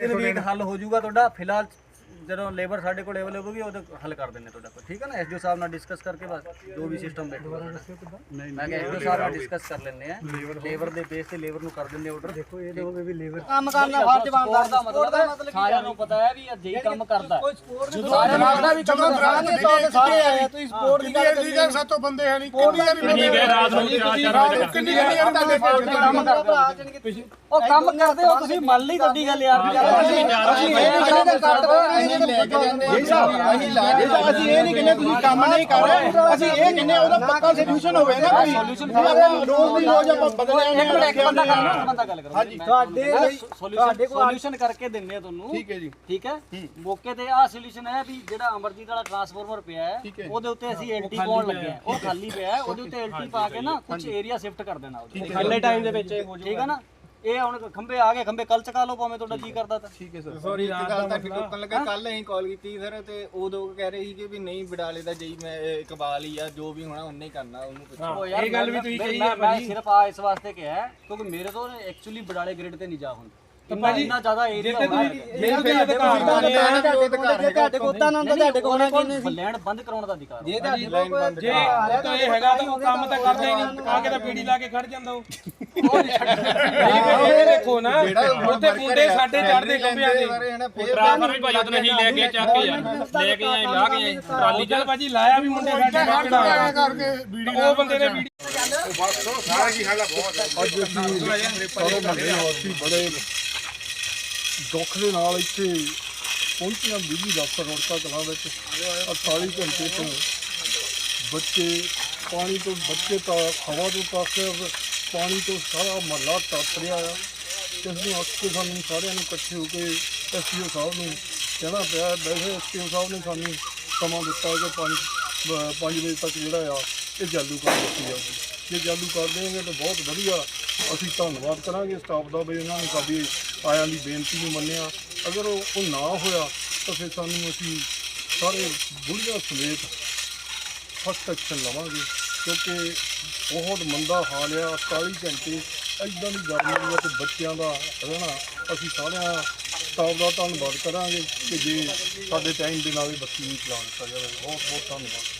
ਤਿੰਨ ਵੀਕ ਹੱਲ ਹੋ ਜਾਊਗਾ ਤੁਹਾਡਾ। ਫਿਲਹਾਲ ਜਦੋਂ ਲੇਬਰ ਸਾਡੇ ਕੋਲ ਅਵੇਲੇਬਲ ਹੋਗੀ ਉਹਦੇ ਹੱਲ ਕਰ ਦਿੰਨੇ ਤੁਹਾਡਾ ਕੋਈ ਠੀਕ ਹੈ ਨਾ? ਐਸਡੀਓ ਸਾਹਿਬ ਨਾਲ ਡਿਸਕਸ ਕਰਕੇ ਬਸ ਜੋ ਵੀ ਸਿਸਟਮ ਬੈਠੂਗਾ ਨਹੀਂ ਮੈਂ ਕਿਹਾ ਐਸਡੀਓ ਸਾਹਿਬ ਨਾਲ ਡਿਸਕਸ ਕਰ ਲੈਂਦੇ ਆ ਲੇਬਰ ਦੇ ਬੇਸ ਤੇ ਲੇਬਰ ਨੂੰ ਕਰ ਦਿੰਦੇ ਆਰਡਰ ਦੇਖੋ ਇਹ ਲੋਗੇ ਵੀ ਲੇਬਰ ਕੰਮ ਕਰਨ ਦਾ ਫਰਜ਼ ਬਣਦਾ ਦਾ ਮਤਲਬ ਸਾਰਿਆਂ ਨੂੰ ਪਤਾ ਹੈ ਵੀ ਅਜੇ ਹੀ ਕੰਮ ਕਰਦਾ ਸਾਰਿਆਂ ਨੂੰ ਪਤਾ ਵੀ ਕੰਮ ਕਰਾਂਗੇ ਤਾਂ ਸਾਰੇ ਆਏ ਤੁਸੀਂ ਸਪੋਰਟ ਦੀ ਗੱਲ ਕਿੰਨੀ ਵਾਰੀ ਸਾਤੋਂ ਬੰਦੇ ਹੈ ਨਹੀਂ ਕਿੰਨੀ ਵਾਰੀ ਕਿੰਨੀ ਵਾਰੀ ਰਾਤ ਨੂੰ ਕਿੰਨੀ ਵਾਰੀ ਤੁਹਾਡੇ ਕੰਮ ਕਰਦੇ। ਹੋ ਉਹ ਕੰਮ ਕਰਦੇ ਹੋ ਤੁਸੀਂ ਮੰਨ ਲਈ ਤੁਹਾਡੀ ਗੱਲ ਯਾਰ। ਅਸੀਂ ਇਹ ਅਸੀਂ ਇਹ ਨਹੀਂ ਕਹਿੰਦੇ ਤੁਸੀਂ ਕੰਮ ਨਹੀਂ ਕਰ ਰਹੇ। ਅਸੀਂ ਇਹ ਕਹਿੰਦੇ ਉਹਦਾ ਪੱਕਾ ਸੋਲੂਸ਼ਨ ਹੋਵੇ ਨਾ ਕੋਈ। ਸੋਲੂਸ਼ਨ ਰੋਜ਼ ਦੀ ਰੋਜ਼ ਆਪਾਂ ਬਦਲੇ ਇੱਕ ਮਿੰਟ ਇੱਕ ਬੰਦਾ ਗੱਲ ਕਰੋ ਬੰਦਾ ਗੱਲ ਕਰੋ। ਹਾਂਜੀ। ਤੁਹਾਡੇ ਸੋਲੂਸ਼ਨ ਸੋਲੂਸ਼ਨ ਕਰਕੇ ਦਿੰਨੇ ਆ ਤੁਹਾਨੂੰ। ਠੀਕ ਹੈ ਜੀ। ਠੀਕ ਹੈ? ਮੌਕੇ ਤੇ ਆਹ ਸੋਲੂਸ਼ਨ ਹੈ ਵੀ ਜਿਹੜਾ ਅਮਰਜੀਤ ਵਾਲਾ ਟਰਾਂਸਫਾਰਮਰ ਪਿਆ ਹੈ ਉਹਦੇ ਉੱਤੇ ਅਸੀਂ ਐਲਟੀ ਪਾਉਣ ਲੱਗੇ ਆ ਉਹ ਖਾਲੀ ਪਿਆ ਉਹਦੇ ਉੱਤੇ ਐਲਟੀ ਪਾ ਕੇ ਨਾ ਕੁਝ ਏਰੀਆ ਸ਼ਿਫਟ ਕਰ ਦੇਣਾ ਉਹਦੇ ਖਾਲੇ ਟਾਈਮ ਦੇ ਵਿੱਚ ਠੀਕ ਹੈ ਨਾ? ਇਹ ਹੁਣ ਖੰਬੇ ਆ ਗਏ ਖੰਬੇ ਕੱਲ ਚਕਾ ਲਓ ਭਾਵੇਂ ਤੁਹਾਡਾ ਜੀ ਕਰਦਾ ਤਾਂ। ਠੀਕ ਹੈ ਸੌਰੀ। ਇੱਕ ਗੱਲ ਤਾਂ ਟੋਕਣ ਲੱਗਾ ਕੱਲ ਅਸੀਂ ਕਾਲ ਕੀਤੀ ਸਰ ਤੇ ਉਦੋਂ ਕਹਿ ਰਹੇ ਸੀ ਕਿ ਵੀ ਨਹੀਂ ਬਿਡਾਲੇ ਦਾ ਜਈ ਮੈਂ ਇਕਬਾਲ ਹੀ ਆ ਜੋ ਵੀ ਹੋਣਾ ਉਹਨੇ ਹੀ ਕਰਨਾ ਉਹਨੂੰ ਪੁੱਛੋ। ਇਹ ਗੱਲ ਵੀ ਤੁਸੀਂ ਕਹੀ ਹੈ ਮੈਂ ਸਿਰਫ ਆ ਇਸ ਵਾਸਤੇ ਕਿਹਾ ਕਿਉਂਕਿ ਮੇਰੇ ਤੋਂ ਐਕਚੁਅਲੀ ਬੜਾਲੇ ਗ੍ਰਿਡ ਤੇ ਨਹੀਂ ਜਾ ਹੁੰਦਾ। ਇੰਨਾ ਇੰਨਾ ਜ਼ਿਆਦਾ ਏਰੀਆ ਤੁਹਾਡੇ ਕੋਲ ਤਾਂ ਨਾ ਤੁਹਾਡੇ ਕੋਲ ਲੈਂਡ ਬੰਦ ਕਰਾਉਣ ਦਾ ਅਧਿਕਾਰ ਜੇ ਤੁਹਾਡੇ ਕੋਲ ਜੇ ਤਾਂ ਇਹ ਹੈਗਾ ਤਾਂ ਉਹ ਕੰਮ ਤਾਂ ਕਰਦਾ ਹੀ ਨਹੀਂ। ਆ ਕੇ ਤਾਂ ਪੀੜੀ ਲਾ ਕੇ ਖੜ ਜਾਂਦਾ ਉਹ। ਇਹ ਦੇਖੋ ਨਾ ਉੱਥੇ ਮੁੰਡੇ ਸਾਡੇ ਚੜਦੇ ਕੰਬਿਆਂ ਦੇ। ਟਰਾਂਸਫਰ ਵੀ ਭਾਈ ਉਹਨੇ ਹੀ ਲੈ ਕੇ ਚੱਕ ਕੇ ਲੈ ਕੇ ਆਏ ਲਾ ਕੇ ਆਏ ਟਰਾਲੀ ਚੱਲ। ਭਾਜੀ ਲਾਇਆ ਵੀ ਮੁੰਡੇ ਸਾਡੇ ਨਾਲ ਕਰਕੇ ਵੀਡੀਓ ਉਹ ਬੰਦੇ ਨੇ ਪੀੜੀ ਸਾਰੇ ਮਹੱਲੇ ਵਾਸੀ ਬੜੇ ਦੁੱਖ ਦੇ ਨਾਲ ਇੱਥੇ ਪਹੁੰਚੀਆਂ ਬਿਜਲੀ ਦਫ਼ਤਰ ਰੋੜਕਾ ਕਲਾਂ ਵਿੱਚ 48 ਘੰਟੇ ਤੋਂ ਬੱਚੇ, ਪਾਣੀ ਤੋਂ ਬੱਚੇ ਤਾਂ ਹਵਾ ਤੋਂ ਤਾਕਰ ਪਾਣੀ ਤੋਂ ਸਾਰਾ ਮਹੱਲਾ ਤਪ ਰਿਹਾ ਆ। ਇਸ ਨੂੰ ਅੱਖ ਕੇ ਸਾਨੂੰ ਸਾਰਿਆਂ ਨੂੰ ਇਕੱਠੇ ਹੋ ਕੇ ਐਸਪੀਓ ਸਾਹਿਬ ਨੂੰ ਕਹਿਣਾ ਪਿਆ। ਵੈਸੇ ਐਸਪੀਓ ਸਾਹਿਬ ਨੇ ਸਾਨੂੰ ਸਮਾਂ ਦਿੱਤਾ ਕਿ ਪੰਜ 5 ਵਜੇ ਤੱਕ ਜਿਹੜਾ ਆ, ਇਹ ਚਾਲੂ ਕਰ ਦਿੱਤੀ ਜਾਊਗੀ। ਜੇ ਚਾਲੂ ਕਰ ਦੇਣਗੇ ਤਾਂ ਬਹੁਤ ਵਧੀਆ ਅਸੀਂ ਧੰਨਵਾਦ ਕਰਾਂਗੇ ਸਟਾਫ ਦਾ ਵੀ ਉਹਨਾਂ ਨੇ ਸਾਡੀ ਆਇਆਂ ਦੀ ਬੇਨਤੀ ਨੂੰ ਮੰਨਿਆ। ਅਗਰ ਉਹ ਉਹ ਨਾ ਹੋਇਆ, ਤਾਂ ਫਿਰ ਸਾਨੂੰ ਅਸੀਂ ਸਾਰੇ ਬੁੜੀਆਂ ਸਮੇਤ ਫਸਟ ਐਕਸ਼ਨ ਲਵਾਂਗੇ, ਕਿਉਂਕਿ ਬਹੁਤ ਮੰਦਾ ਹਾਲ ਆ। 48 ਘੰਟੇ ਐਦਾਂ ਦੀ ਗਰਮੀ ਵਿੱਚ ਬੱਚਿਆਂ ਦਾ ਰਹਿਣਾ, ਅਸੀਂ ਸਾਰਿਆਂ ਸਟਾਫ ਦਾ ਧੰਨਵਾਦ ਕਰਾਂਗੇ ਕਿ ਜੇ ਸਾਡੇ ਟਾਈਮ ਦੇ ਨਾਲ ਇਹ ਬੱਤੀ ਨਹੀਂ ਚਲਾਉਣ ਦਿੱਤਾ ਜਾਵੇ। ਬਹੁਤ ਬਹੁਤ ਧੰਨਵਾਦ।